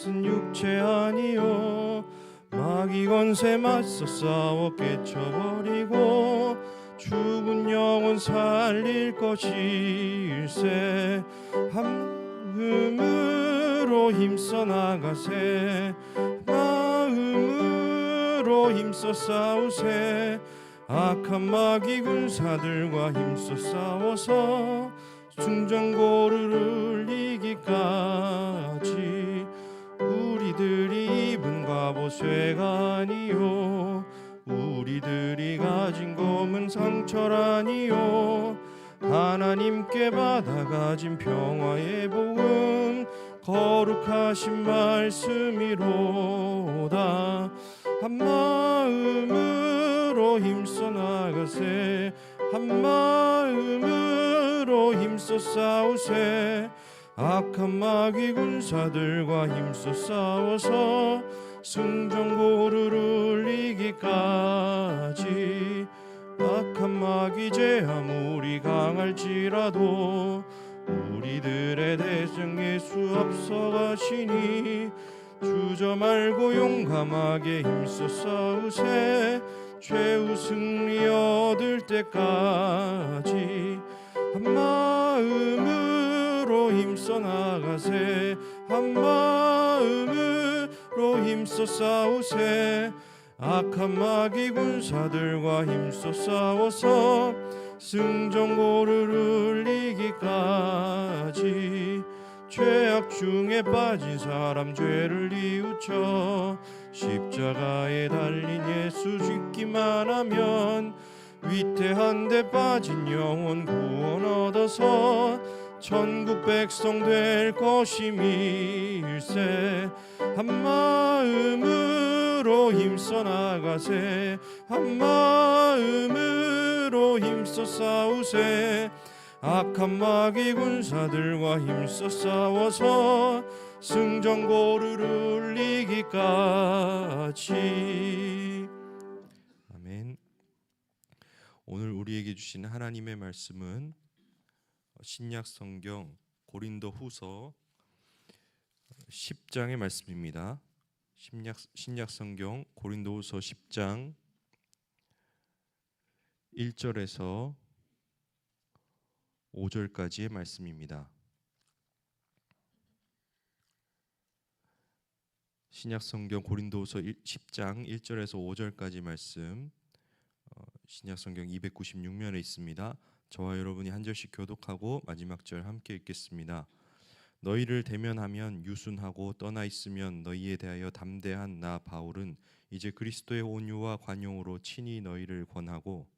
것은 육체 아니요? 마귀 건세 맞서 싸워 깨쳐버리고 죽은 영혼 살릴 것일세. 마음으로 힘써 나가세. 마음으로 힘써 싸우세. 악한 마귀 군사들과 힘써 싸워서 승전고를 이기까지 우리들이 입은 갑옷쇠가 아니요. 우리들이 가진 검은 상처라니요. 하나님께 받아 가진 평화의 복음 거룩하신 말씀이로다. 한 마음으로 힘써 나가세. 한 마음으로 힘써 싸우세 악한 마귀 군사들과 힘써 싸워서 승전고를 이기까지. 악한 마귀 제 아무리 강할지라도 우리들의 대장 예수 앞서가시니 주저 말고 용감하게 힘써 싸우세. 최후 승리 얻을 때까지 한 마음으로 힘써 나가세. 한 마음으로 힘써 싸우세. 악한 마귀 군사들과 힘써 싸워서 승전고를 이기까지. 죄악 중에 빠진 사람 죄를 뉘우쳐 십자가에 달린 예수 죽기만 하면 위태한 데 빠진 영혼 구원 얻어서 천국 백성 될 것임일세. 한 마음으로 힘써 나가세. 한 마음으로 힘써 싸우세. 악한 마귀 군사들과 힘써 싸워서 승전고를 이기까지. 아멘. 오늘 우리에게 주신 하나님의 말씀은 신약 성경 고린도 후서 10장의 말씀입니다. 신약, 신약 성경 고린도 후서 10장 1절에서 5절까지의 말씀입니다. 신약 성경 고린도후서 10장 1절에서 5절까지 말씀 어, 신약 성경 296면에 있습니다. 저와 여러분이 한 절씩 교독하고 마지막 절 함께 읽겠습니다. 너희를 대면하면 유순하고 떠나 있으면 너희에 대하여 담대한 나 바울은 이제 그리스도의 온유와 관용으로 친히 너희를 권하고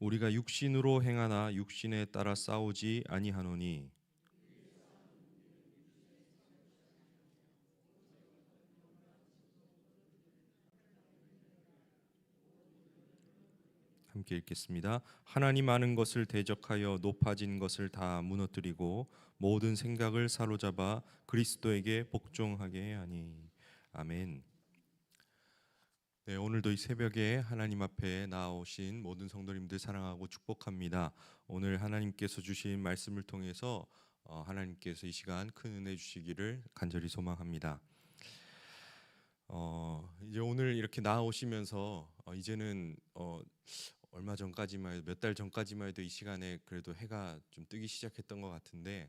우리가 육신으로 행하나 육신에 따라 싸우지 아니하노니 함께 읽겠습니다. 하나님 아는 것을 대적하여 높아진 것을 다 무너뜨리고 모든 생각을 사로잡아 그리스도에게 복종하게 하니 아멘. 네, 오늘도 이 새벽에 하나님 앞에 나오신 모든 성도님들 사랑하고 축복합니다. 오늘 하나님께서 주신 말씀을 통해서 어, 하나님께서 이 시간 큰 은혜 주시기를 간절히 소망합니다. 어, 이제 오늘 이렇게 나오시면서 어, 이제는 어, 얼마 전까지만 해도 몇 달 전까지만 해도 이 시간에 그래도 해가 좀 뜨기 시작했던 것 같은데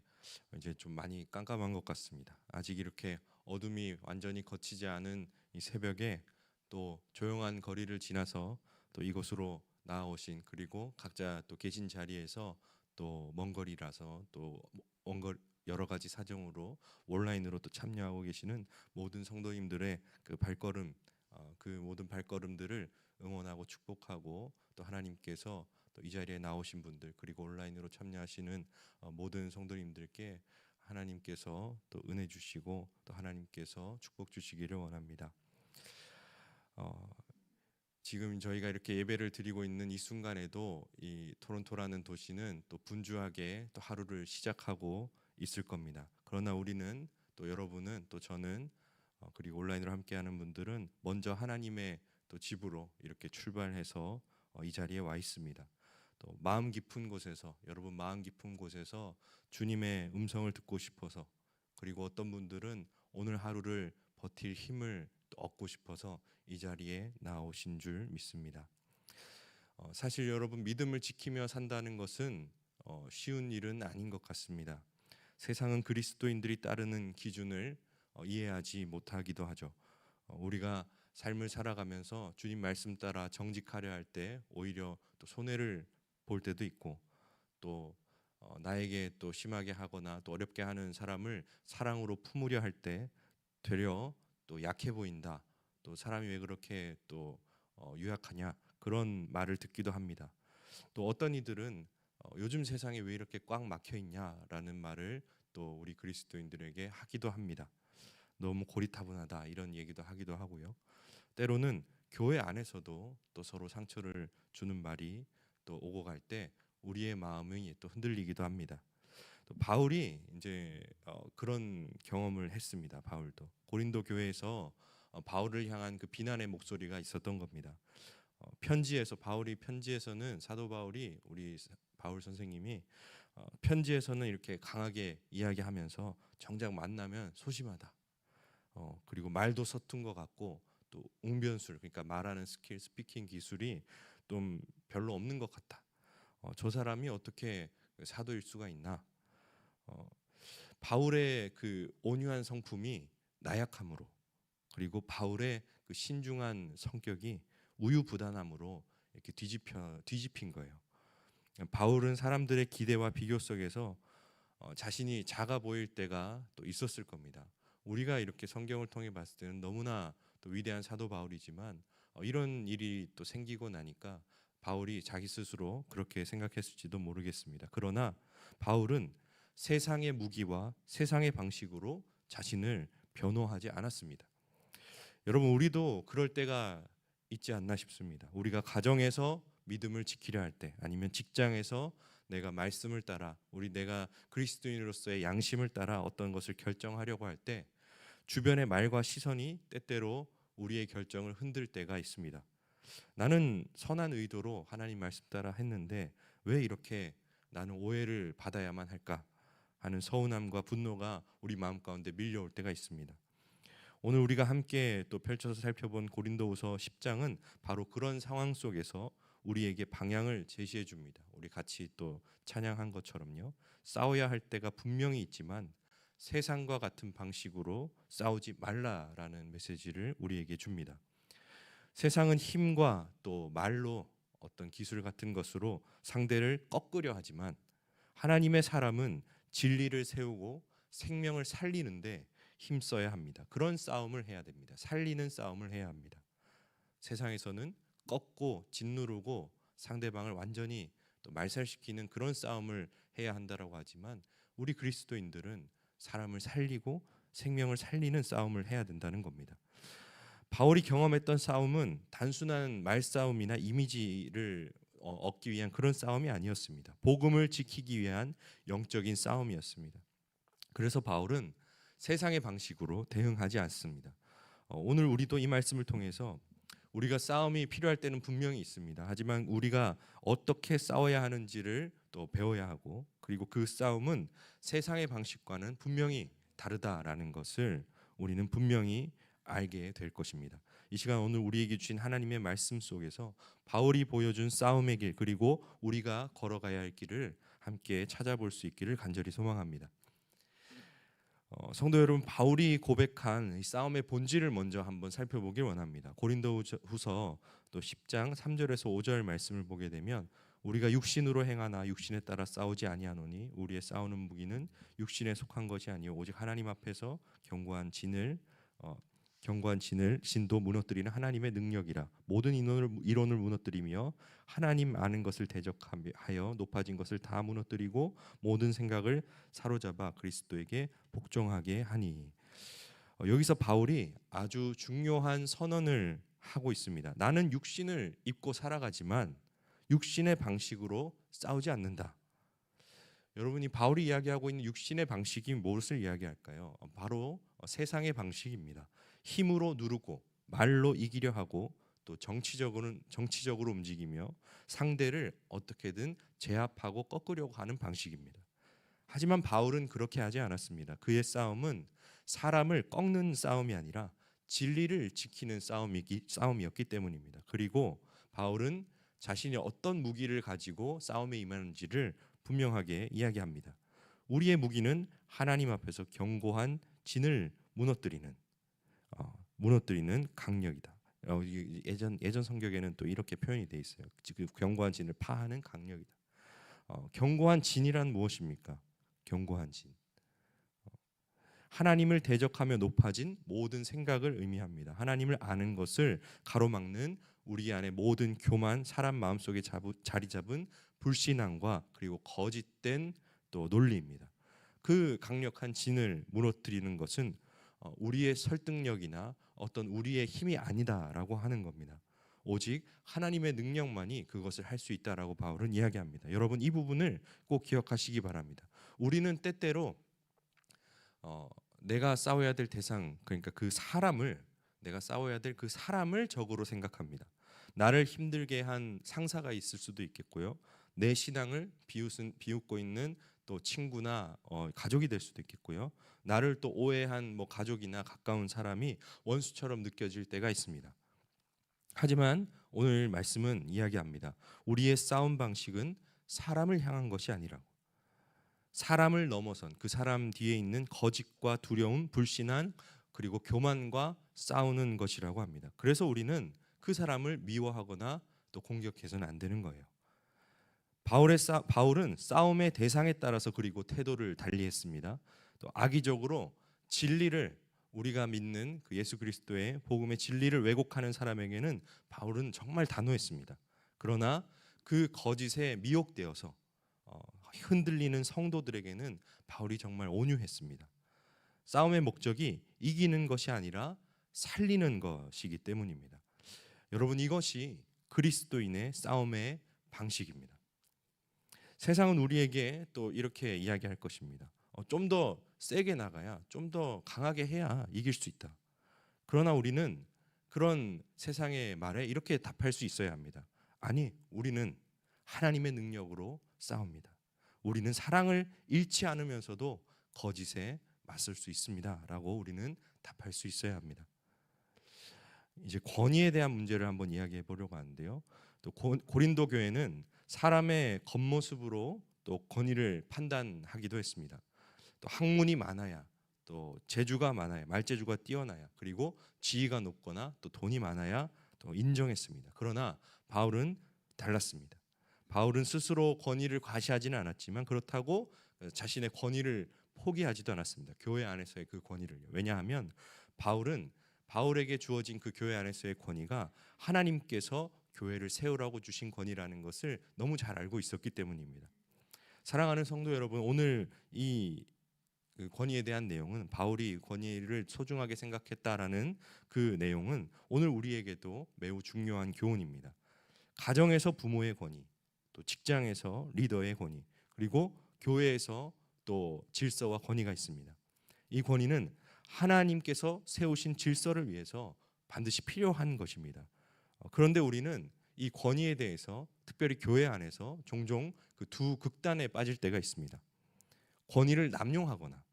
이제 좀 많이 깜깜한 것 같습니다. 아직 이렇게 어둠이 완전히 거치지 않은 이 새벽에 또 조용한 거리를 지나서 또 이곳으로 나오신 그리고 각자 또 계신 자리에서 또 먼 거리라서 또먼거 여러 가지 사정으로 온라인으로 또 참여하고 계시는 모든 성도님들의 그 발걸음 어, 그 모든 발걸음들을 응원하고 축복하고 또 하나님께서 또 이 자리에 나오신 분들 그리고 온라인으로 참여하시는 어, 모든 성도님들께 하나님께서 또 은혜 주시고 또 하나님께서 축복 주시기를 원합니다. 어, 지금 저희가 이렇게 예배를 드리고 있는 이 순간에도 이 토론토라는 도시는 또 분주하게 또 하루를 시작하고 있을 겁니다. 그러나 우리는 또 여러분은 또 저는 어, 그리고 온라인으로 함께하는 분들은 먼저 하나님의 또 집으로 이렇게 출발해서 어, 이 자리에 와 있습니다. 또 마음 깊은 곳에서 여러분 마음 깊은 곳에서 주님의 음성을 듣고 싶어서 그리고 어떤 분들은 오늘 하루를 버틸 힘을 또 얻고 싶어서 이 자리에 나오신 줄 믿습니다. 어, 사실 여러분 믿음을 지키며 산다는 것은 어, 쉬운 일은 아닌 것 같습니다. 세상은 그리스도인들이 따르는 기준을 어, 이해하지 못하기도 하죠. 어, 우리가 삶을 살아가면서 주님 말씀 따라 정직하려 할 때 오히려 또 손해를 볼 때도 있고 또 어, 나에게 또 심하게 하거나 또 어렵게 하는 사람을 사랑으로 품으려 할 때 되려 또 약해 보인다. 또 사람이 왜 그렇게 또 어, 유약하냐 그런 말을 듣기도 합니다. 또 어떤 이들은 어, 요즘 세상에 왜 이렇게 꽉 막혀 있냐라는 말을 또 우리 그리스도인들에게 하기도 합니다. 너무 고리타분하다 이런 얘기도 하기도 하고요. 때로는 교회 안에서도 또 서로 상처를 주는 말이 또 오고 갈 때 우리의 마음이 또 흔들리기도 합니다. 또 바울이 이제 어, 그런 경험을 했습니다. 바울도 고린도 교회에서 어, 바울을 향한 그 비난의 목소리가 있었던 겁니다. 어, 편지에서 바울이 편지에서는 사도 바울이 우리 바울 선생님이 어, 편지에서는 이렇게 강하게 이야기하면서 정작 만나면 소심하다. 어, 그리고 말도 서툰 것 같고 또 웅변술 그러니까 말하는 스킬, 스피킹 기술이 좀 별로 없는 것 같다. 어, 저 사람이 어떻게 사도일 수가 있나? 어, 바울의 그 온유한 성품이 나약함으로 그리고 바울의 그 신중한 성격이 우유부단함으로 이렇게 뒤집혀 뒤집힌 거예요. 바울은 사람들의 기대와 비교 속에서 어, 자신이 작아 보일 때가 또 있었을 겁니다. 우리가 이렇게 성경을 통해 봤을 때는 너무나 또 위대한 사도 바울이지만 어, 이런 일이 또 생기고 나니까 바울이 자기 스스로 그렇게 생각했을지도 모르겠습니다. 그러나 바울은 세상의 무기와 세상의 방식으로 자신을 변호하지 않았습니다. 여러분 우리도 그럴 때가 있지 않나 싶습니다. 우리가 가정에서 믿음을 지키려 할 때 아니면 직장에서 내가 말씀을 따라 우리 내가 그리스도인으로서의 양심을 따라 어떤 것을 결정하려고 할 때 주변의 말과 시선이 때때로 우리의 결정을 흔들 때가 있습니다. 나는 선한 의도로 하나님 말씀 따라 했는데 왜 이렇게 나는 오해를 받아야만 할까 하는 서운함과 분노가 우리 마음 가운데 밀려올 때가 있습니다. 오늘 우리가 함께 또 펼쳐서 살펴본 고린도후서 10장은 바로 그런 상황 속에서 우리에게 방향을 제시해 줍니다. 우리 같이 또 찬양한 것처럼요. 싸워야 할 때가 분명히 있지만 세상과 같은 방식으로 싸우지 말라라는 메시지를 우리에게 줍니다. 세상은 힘과 또 말로 어떤 기술 같은 것으로 상대를 꺾으려 하지만 하나님의 사람은 진리를 세우고 생명을 살리는데 힘써야 합니다. 그런 싸움을 해야 됩니다. 살리는 싸움을 해야 합니다. 세상에서는 꺾고 짓누르고 상대방을 완전히 또 말살시키는 그런 싸움을 해야 한다라고 하지만 우리 그리스도인들은 사람을 살리고 생명을 살리는 싸움을 해야 된다는 겁니다. 바울이 경험했던 싸움은 단순한 말싸움이나 이미지를 어, 얻기 위한 그런 싸움이 아니었습니다. 복음을 지키기 위한 영적인 싸움이었습니다. 그래서 바울은 세상의 방식으로 대응하지 않습니다. 어, 오늘 우리도 이 말씀을 통해서 우리가 싸움이 필요할 때는 분명히 있습니다. 하지만 우리가 어떻게 싸워야 하는지를 또 배워야 하고 그리고 그 싸움은 세상의 방식과는 분명히 다르다라는 것을 우리는 분명히 알게 될 것입니다. 이 시간 오늘 우리에게 주신 하나님의 말씀 속에서 바울이 보여준 싸움의 길 그리고 우리가 걸어가야 할 길을 함께 찾아볼 수 있기를 간절히 소망합니다. 어, 성도 여러분, 바울이 고백한 이 싸움의 본질을 먼저 한번 살펴보길 원합니다. 고린도후서 또 10장 3절에서 5절 말씀을 보게 되면 우리가 육신으로 행하나 육신에 따라 싸우지 아니하노니 우리의 싸우는 무기는 육신에 속한 것이 아니요 오직 하나님 앞에서 견고한 진을 어, 견고한 진을 진도 무너뜨리는 하나님의 능력이라 모든 이론을 이론을 무너뜨리며 하나님 아는 것을 대적하여 높아진 것을 다 무너뜨리고 모든 생각을 사로잡아 그리스도에게 복종하게 하니 어, 여기서 바울이 아주 중요한 선언을 하고 있습니다. 나는 육신을 입고 살아가지만 육신의 방식으로 싸우지 않는다. 여러분이 바울이 이야기하고 있는 육신의 방식이 무엇을 이야기할까요? 어, 바로 어, 세상의 방식입니다. 힘으로 누르고 말로 이기려 하고 또 정치적으로는 정치적으로 움직이며 상대를 어떻게든 제압하고 꺾으려고 하는 방식입니다. 하지만 바울은 그렇게 하지 않았습니다. 그의 싸움은 사람을 꺾는 싸움이 아니라 진리를 지키는 싸움이기, 싸움이었기 때문입니다. 그리고 바울은 자신이 어떤 무기를 가지고 싸움에 임하는지를 분명하게 이야기합니다. 우리의 무기는 하나님 앞에서 견고한 진을 무너뜨리는 어, 무너뜨리는 강력이다. 어, 예전 예전 성경에는 또 이렇게 표현이 돼 있어요. 그 견고한 진을 파하는 강력이다. 어, 견고한 진이란 무엇입니까? 견고한 진. 어, 하나님을 대적하며 높아진 모든 생각을 의미합니다. 하나님을 아는 것을 가로막는 우리 안에 모든 교만, 사람 마음속에 자리 잡은 불신앙과 그리고 거짓된 또 논리입니다. 그 강력한 진을 무너뜨리는 것은 어, 우리의 설득력이나 어떤 우리의 힘이 아니다라고 하는 겁니다. 오직 하나님의 능력만이 그것을 할 수 있다라고 바울은 이야기합니다. 여러분 이 부분을 꼭 기억하시기 바랍니다. 우리는 때때로 어, 내가 싸워야 될 대상 그러니까 그 사람을 내가 싸워야 될 그 사람을 적으로 생각합니다. 나를 힘들게 한 상사가 있을 수도 있겠고요. 내 신앙을 비웃은, 비웃고 있는 또 친구나 어, 가족이 될 수도 있겠고요. 나를 또 오해한 뭐 가족이나 가까운 사람이 원수처럼 느껴질 때가 있습니다. 하지만 오늘 말씀은 이야기합니다. 우리의 싸움 방식은 사람을 향한 것이 아니라고. 사람을 넘어선 그 사람 뒤에 있는 거짓과 두려움, 불신한 그리고 교만과 싸우는 것이라고 합니다. 그래서 우리는 그 사람을 미워하거나 또 공격해서는 안 되는 거예요. 바울의 싸, 바울은 싸움의 대상에 따라서 그리고 태도를 달리했습니다. 또 악의적으로 진리를 우리가 믿는 그 예수 그리스도의 복음의 진리를 왜곡하는 사람에게는 바울은 정말 단호했습니다. 그러나 그 거짓에 미혹되어서 어, 흔들리는 성도들에게는 바울이 정말 온유했습니다. 싸움의 목적이 이기는 것이 아니라 살리는 것이기 때문입니다. 여러분 이것이 그리스도인의 싸움의 방식입니다. 세상은 우리에게 또 이렇게 이야기할 것입니다. 어, 좀더 세게 나가야 좀 더 강하게 해야 이길 수 있다. 그러나 우리는 그런 세상의 말에 이렇게 답할 수 있어야 합니다. 아니, 우리는 하나님의 능력으로 싸웁니다. 우리는 사랑을 잃지 않으면서도 거짓에 맞설 수 있습니다 라고 우리는 답할 수 있어야 합니다. 이제 권위에 대한 문제를 한번 이야기해 보려고 하는데요. 또 고린도 교회는 사람의 겉모습으로 또 권위를 판단하기도 했습니다. 또 학문이 많아야 또 재주가 많아야 말재주가 뛰어나야 그리고 지위가 높거나 또 돈이 많아야 또 인정했습니다. 그러나 바울은 달랐습니다. 바울은 스스로 권위를 과시하지는 않았지만 그렇다고 자신의 권위를 포기하지도 않았습니다. 교회 안에서의 그 권위를요. 왜냐하면 바울은 바울에게 주어진 그 교회 안에서의 권위가 하나님께서 교회를 세우라고 주신 권위라는 것을 너무 잘 알고 있었기 때문입니다. 사랑하는 성도 여러분, 오늘 이그 권위에 대한 내용은 바울이 권위를 소중하게 생각했다라는 그 내용은 오늘 우리에게도 매우 중요한 교훈입니다. 가정에서 부모의 권위, 또 직장에서 리더의 권위, 그리고 교회에서 또 질서와 권위가 있습니다. 이 권위는 하나님께서 세우신 질서를 위해서 반드시 필요한 것입니다. 어, 그런데 우리는 이 권위에 대해서 특별히 교회 안에서 종종 그 두 극단에 빠질 때가 있습니다. 권위를 남용하거나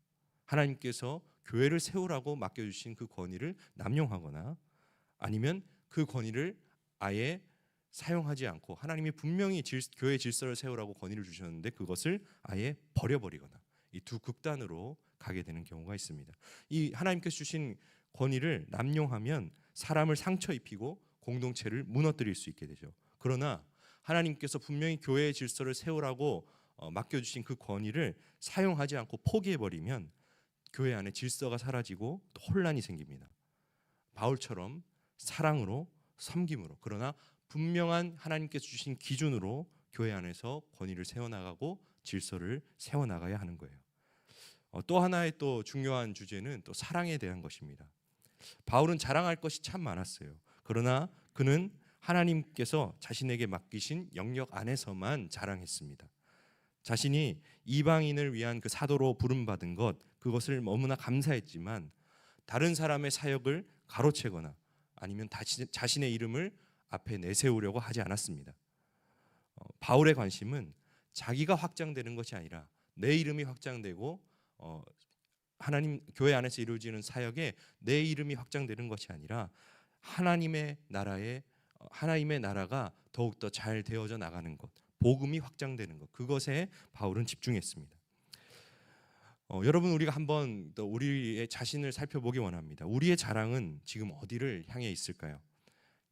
하나님께서 교회를 세우라고 맡겨주신 그 권위를 남용하거나 아니면 그 권위를 아예 사용하지 않고 하나님이 분명히 질, 교회 질서를 세우라고 권위를 주셨는데 그것을 아예 버려버리거나 이 두 극단으로 가게 되는 경우가 있습니다. 이 하나님께서 주신 권위를 남용하면 사람을 상처 입히고 공동체를 무너뜨릴 수 있게 되죠. 그러나 하나님께서 분명히 교회의 질서를 세우라고 어, 맡겨주신 그 권위를 사용하지 않고 포기해버리면 교회 안에 질서가 사라지고 또 혼란이 생깁니다. 바울처럼 사랑으로 섬김으로 그러나 분명한 하나님께서 주신 기준으로 교회 안에서 권위를 세워나가고 질서를 세워나가야 하는 거예요. 어, 또 하나의 또 중요한 주제는 또 사랑에 대한 것입니다. 바울은 자랑할 것이 참 많았어요. 그러나 그는 하나님께서 자신에게 맡기신 영역 안에서만 자랑했습니다. 자신이 이방인을 위한 그 사도로 부름받은 것 그것을 너무나 감사했지만 다른 사람의 사역을 가로채거나 아니면 자신의 이름을 앞에 내세우려고 하지 않았습니다. 어, 바울의 관심은 자기가 확장되는 것이 아니라 내 이름이 확장되고 어, 하나님 교회 안에서 이루어지는 사역에 내 이름이 확장되는 것이 아니라 하나님의 나라에 어, 하나님의 나라가 더욱 더 잘 되어져 나가는 것, 복음이 확장되는 것 그것에 바울은 집중했습니다. 어, 여러분 우리가 한번 또 우리의 자신을 살펴보기 원합니다. 우리의 자랑은 지금 어디를 향해 있을까요?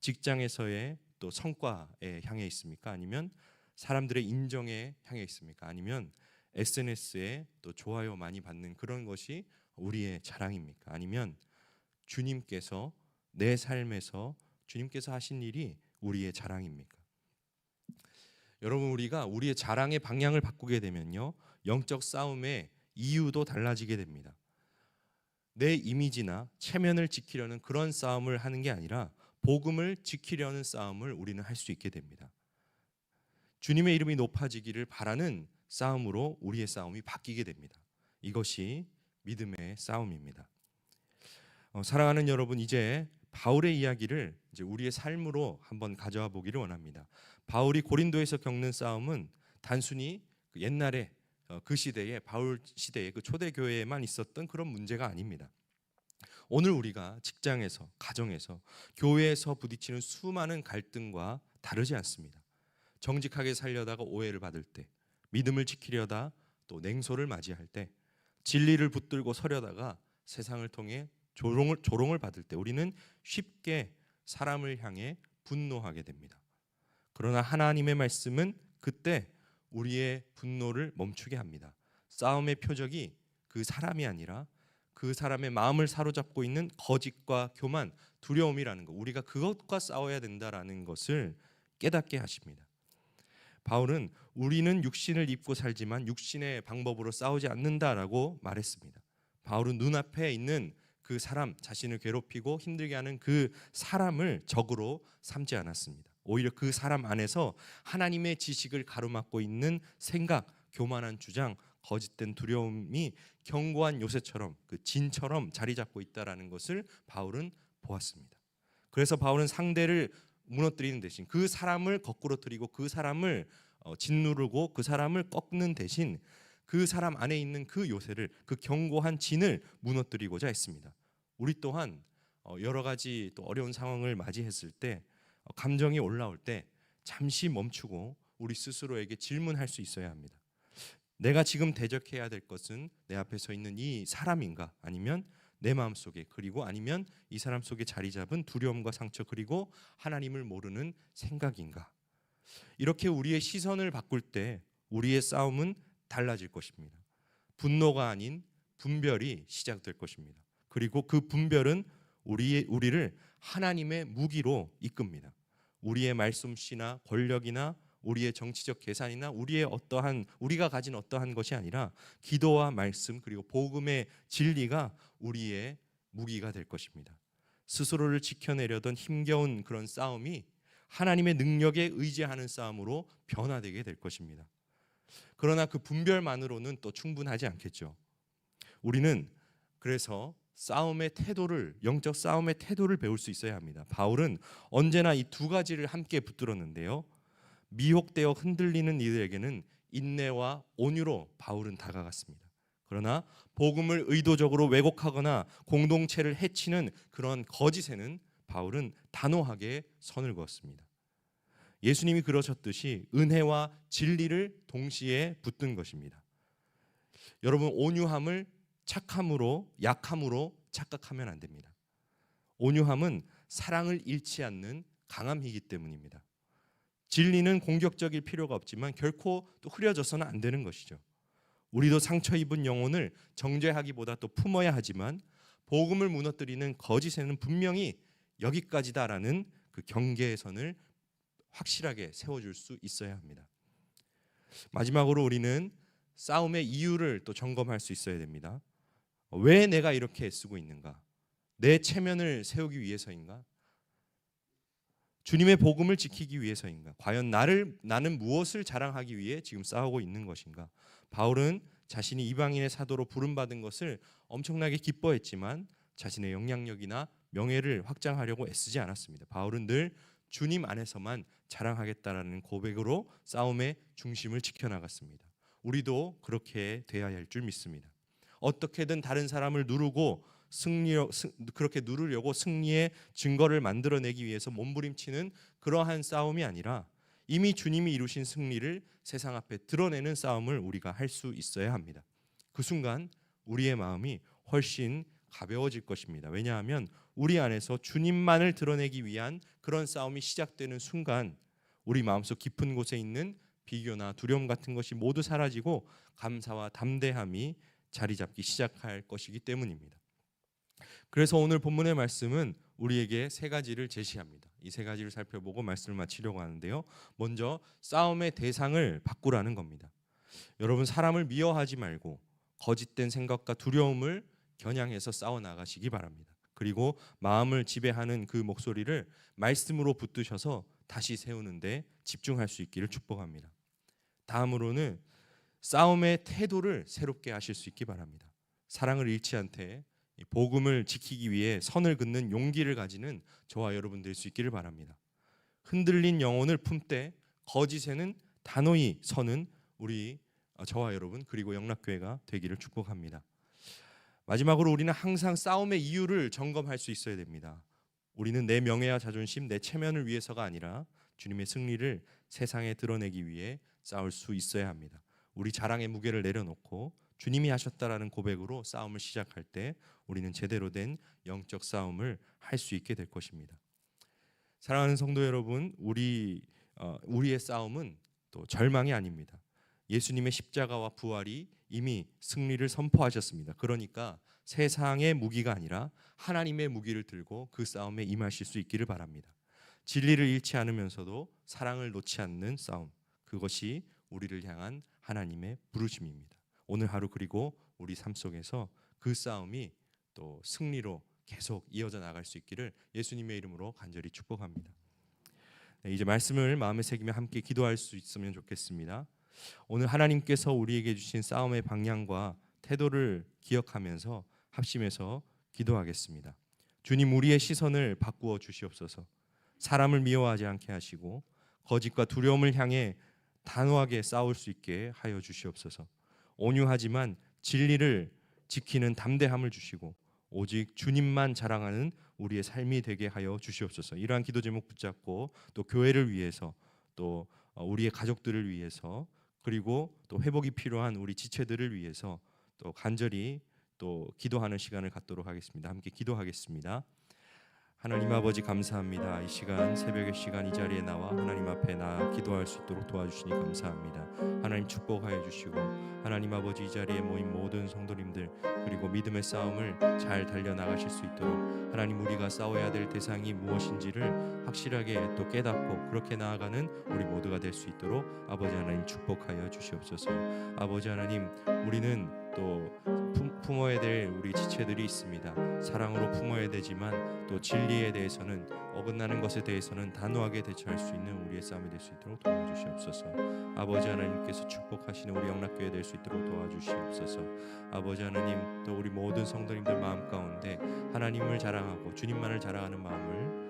직장에서의 또 성과에 향해 있습니까? 아니면 사람들의 인정에 향해 있습니까? 아니면 SNS에 또 좋아요 많이 받는 그런 것이 우리의 자랑입니까? 아니면 주님께서 내 삶에서 주님께서 하신 일이 우리의 자랑입니까? 여러분 우리가 우리의 자랑의 방향을 바꾸게 되면요 영적 싸움의 이유도 달라지게 됩니다. 내 이미지나 체면을 지키려는 그런 싸움을 하는 게 아니라 복음을 지키려는 싸움을 우리는 할 수 있게 됩니다. 주님의 이름이 높아지기를 바라는 싸움으로 우리의 싸움이 바뀌게 됩니다. 이것이 믿음의 싸움입니다. 어, 사랑하는 여러분, 이제 바울의 이야기를 이제 우리의 삶으로 한번 가져와 보기를 원합니다. 바울이 고린도에서 겪는 싸움은 단순히 그 옛날에 어, 그 시대에 바울 시대에 그 초대 교회에만 있었던 그런 문제가 아닙니다. 오늘 우리가 직장에서, 가정에서, 교회에서 부딪히는 수많은 갈등과 다르지 않습니다. 정직하게 살려다가 오해를 받을 때, 믿음을 지키려다 또 냉소를 맞이할 때, 진리를 붙들고 서려다가 세상을 통해 조롱을 조롱을 받을 때 우리는 쉽게 사람을 향해 분노하게 됩니다. 그러나 하나님의 말씀은 그때 우리의 분노를 멈추게 합니다. 싸움의 표적이 그 사람이 아니라 그 사람의 마음을 사로잡고 있는 거짓과 교만, 두려움이라는 것. 우리가 그것과 싸워야 된다라는 것을 깨닫게 하십니다. 바울은 우리는 육신을 입고 살지만 육신의 방법으로 싸우지 않는다라고 말했습니다. 바울은 눈앞에 있는 그 사람 자신을 괴롭히고 힘들게 하는 그 사람을 적으로 삼지 않았습니다. 오히려 그 사람 안에서 하나님의 지식을 가로막고 있는 생각, 교만한 주장, 거짓된 두려움이 견고한 요새처럼 그 진처럼 자리 잡고 있다라는 것을 바울은 보았습니다. 그래서 바울은 상대를 무너뜨리는 대신 그 사람을 거꾸로 뜨리고 그 사람을 어, 짓누르고 그 사람을 꺾는 대신 그 사람 안에 있는 그 요새를 그 견고한 진을 무너뜨리고자 했습니다. 우리 또한 어, 여러 가지 또 어려운 상황을 맞이했을 때 어, 감정이 올라올 때 잠시 멈추고 우리 스스로에게 질문할 수 있어야 합니다. 내가 지금 대적해야 될 것은 내 앞에 서 있는 이 사람인가 아니면 내 마음 속에 그리고 아니면 이 사람 속에 자리 잡은 두려움과 상처 그리고 하나님을 모르는 생각인가 이렇게 우리의 시선을 바꿀 때 우리의 싸움은 달라질 것입니다. 분노가 아닌 분별이 시작될 것입니다. 그리고 그 분별은 우리의 우리를 하나님의 무기로 이끕니다. 우리의 말솜씨나 권력이나 우리의 정치적 계산이나 우리의 어떠한 우리가 가진 어떠한 것이 아니라 기도와 말씀 그리고 복음의 진리가 우리의 무기가 될 것입니다. 스스로를 지켜내려던 힘겨운 그런 싸움이 하나님의 능력에 의지하는 싸움으로 변화되게 될 것입니다. 그러나 그 분별만으로는 또 충분하지 않겠죠. 우리는 그래서 싸움의 태도를 영적 싸움의 태도를 배울 수 있어야 합니다. 바울은 언제나 이 두 가지를 함께 붙들었는데요. 미혹되어 흔들리는 이들에게는 인내와 온유로 바울은 다가갔습니다. 그러나 복음을 의도적으로 왜곡하거나 공동체를 해치는 그런 거짓에는 바울은 단호하게 선을 그었습니다. 예수님이 그러셨듯이 은혜와 진리를 동시에 붙든 것입니다. 여러분 온유함을 착함으로 약함으로 착각하면 안 됩니다. 온유함은 사랑을 잃지 않는 강함이기 때문입니다. 진리는 공격적일 필요가 없지만 결코 또 흐려져서는 안 되는 것이죠. 우리도 상처 입은 영혼을 정죄하기보다 또 품어야 하지만 복음을 무너뜨리는 거짓에는 분명히 여기까지다라는 그 경계의 선을 확실하게 세워줄 수 있어야 합니다. 마지막으로 우리는 싸움의 이유를 또 점검할 수 있어야 됩니다. 왜 내가 이렇게 애쓰고 있는가? 내 체면을 세우기 위해서인가? 주님의 복음을 지키기 위해서인가? 과연 나를 나는 무엇을 자랑하기 위해 지금 싸우고 있는 것인가? 바울은 자신이 이방인의 사도로 부름받은 것을 엄청나게 기뻐했지만 자신의 영향력이나 명예를 확장하려고 애쓰지 않았습니다. 바울은 늘 주님 안에서만 자랑하겠다라는 고백으로 싸움의 중심을 지켜나갔습니다. 우리도 그렇게 돼야 할 줄 믿습니다. 어떻게든 다른 사람을 누르고 승리 그렇게 누르려고 승리의 증거를 만들어내기 위해서 몸부림치는 그러한 싸움이 아니라 이미 주님이 이루신 승리를 세상 앞에 드러내는 싸움을 우리가 할 수 있어야 합니다. 그 순간 우리의 마음이 훨씬 가벼워질 것입니다. 왜냐하면 우리 안에서 주님만을 드러내기 위한 그런 싸움이 시작되는 순간 우리 마음속 깊은 곳에 있는 비교나 두려움 같은 것이 모두 사라지고 감사와 담대함이 자리 잡기 시작할 것이기 때문입니다. 그래서 오늘 본문의 말씀은 우리에게 세 가지를 제시합니다. 이 세 가지를 살펴보고 말씀을 마치려고 하는데요. 먼저 싸움의 대상을 바꾸라는 겁니다. 여러분 사람을 미워하지 말고 거짓된 생각과 두려움을 겨냥해서 싸워 나가시기 바랍니다. 그리고 마음을 지배하는 그 목소리를 말씀으로 붙드셔서 다시 세우는데 집중할 수 있기를 축복합니다. 다음으로는 싸움의 태도를 새롭게 하실 수 있기 바랍니다. 사랑을 잃지 않되 복음을 지키기 위해 선을 긋는 용기를 가지는 저와 여러분 될 수 있기를 바랍니다. 흔들린 영혼을 품되 거짓에는 단호히 서는 우리 어, 저와 여러분 그리고 영락교회가 되기를 축복합니다. 마지막으로 우리는 항상 싸움의 이유를 점검할 수 있어야 됩니다. 우리는 내 명예와 자존심, 내 체면을 위해서가 아니라 주님의 승리를 세상에 드러내기 위해 싸울 수 있어야 합니다. 우리 자랑의 무게를 내려놓고 주님이 하셨다라는 고백으로 싸움을 시작할 때 우리는 제대로 된 영적 싸움을 할 수 있게 될 것입니다. 사랑하는 성도 여러분, 우리 어, 우리의 싸움은 또 절망이 아닙니다. 예수님의 십자가와 부활이 이미 승리를 선포하셨습니다. 그러니까 세상의 무기가 아니라 하나님의 무기를 들고 그 싸움에 임하실 수 있기를 바랍니다. 진리를 잃지 않으면서도 사랑을 놓지 않는 싸움. 그것이 우리를 향한 하나님의 부르심입니다. 오늘 하루 그리고 우리 삶 속에서 그 싸움이 또 승리로 계속 이어져 나갈 수 있기를 예수님의 이름으로 간절히 축복합니다. 네, 이제 말씀을 마음에 새기며 함께 기도할 수 있으면 좋겠습니다. 오늘 하나님께서 우리에게 주신 싸움의 방향과 태도를 기억하면서 합심해서 기도하겠습니다. 주님 우리의 시선을 바꾸어 주시옵소서. 사람을 미워하지 않게 하시고 거짓과 두려움을 향해 단호하게 싸울 수 있게 하여 주시옵소서. 온유하지만 진리를 지키는 담대함을 주시고 오직 주님만 자랑하는 우리의 삶이 되게 하여 주시옵소서. 이러한 기도 제목 붙잡고 또 교회를 위해서 또 어, 우리의 가족들을 위해서 그리고 또 회복이 필요한 우리 지체들을 위해서 또 간절히 또 기도하는 시간을 갖도록 하겠습니다. 함께 기도하겠습니다. 하나님 아버지 감사합니다. 이 시간 새벽의 시간 이 자리에 나와 하나님 앞에 나 기도할 수 있도록 도와주시니 감사합니다. 하나님 축복하여 주시고 하나님 아버지 이 자리에 모인 모든 성도님들 그리고 믿음의 싸움을 잘 달려 나가실 수 있도록 하나님 우리가 싸워야 될 대상이 무엇인지를 확실하게 또 깨닫고 그렇게 나아가는 우리 모두가 될 수 있도록 아버지 하나님 축복하여 주시옵소서. 아버지 하나님 우리는 또 품, 품어야 될 우리 지체들이 있습니다. 사랑으로 품어야 되지만 또 진리에 대해서는 어긋나는 것에 대해서는 단호하게 대처할 수 있는 우리의 싸움이 될 수 있도록 도와주시옵소서. 아버지 하나님께서 축복하시는 우리 영락교회 될 수 있도록 도와주시옵소서. 아버지 하나님 또 우리 모든 성도님들 마음 가운데 하나님을 자랑하고 주님만을 자랑하는 마음을.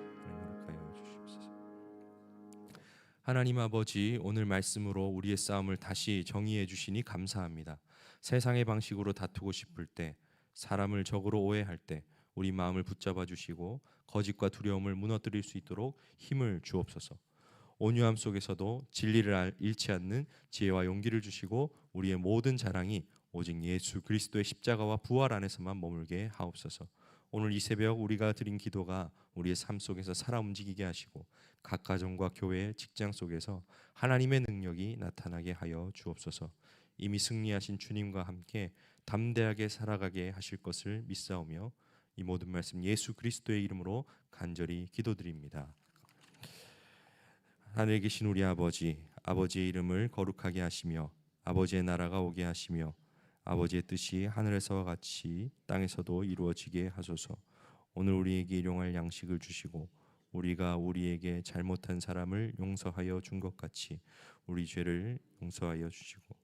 하나님 아버지 오늘 말씀으로 우리의 싸움을 다시 정의해 주시니 감사합니다. 세상의 방식으로 다투고 싶을 때 사람을 적으로 오해할 때 우리 마음을 붙잡아 주시고 거짓과 두려움을 무너뜨릴 수 있도록 힘을 주옵소서. 온유함 속에서도 진리를 알- 잃지 않는 지혜와 용기를 주시고 우리의 모든 자랑이 오직 예수 그리스도의 십자가와 부활 안에서만 머물게 하옵소서. 오늘 이 새벽 우리가 드린 기도가 우리의 삶 속에서 살아 움직이게 하시고 각 가정과 교회, 직장 속에서 하나님의 능력이 나타나게 하여 주옵소서. 이미 승리하신 주님과 함께 담대하게 살아가게 하실 것을 믿사오며 이 모든 말씀 예수 그리스도의 이름으로 간절히 기도드립니다. 하늘에 계신 우리 아버지, 아버지의 이름을 거룩하게 하시며 아버지의 나라가 오게 하시며 아버지의 뜻이 하늘에서와 같이 땅에서도 이루어지게 하소서. 오늘 우리에게 일용할 양식을 주시고 우리가 우리에게 잘못한 사람을 용서하여 준 것 같이 우리 죄를 용서하여 주시고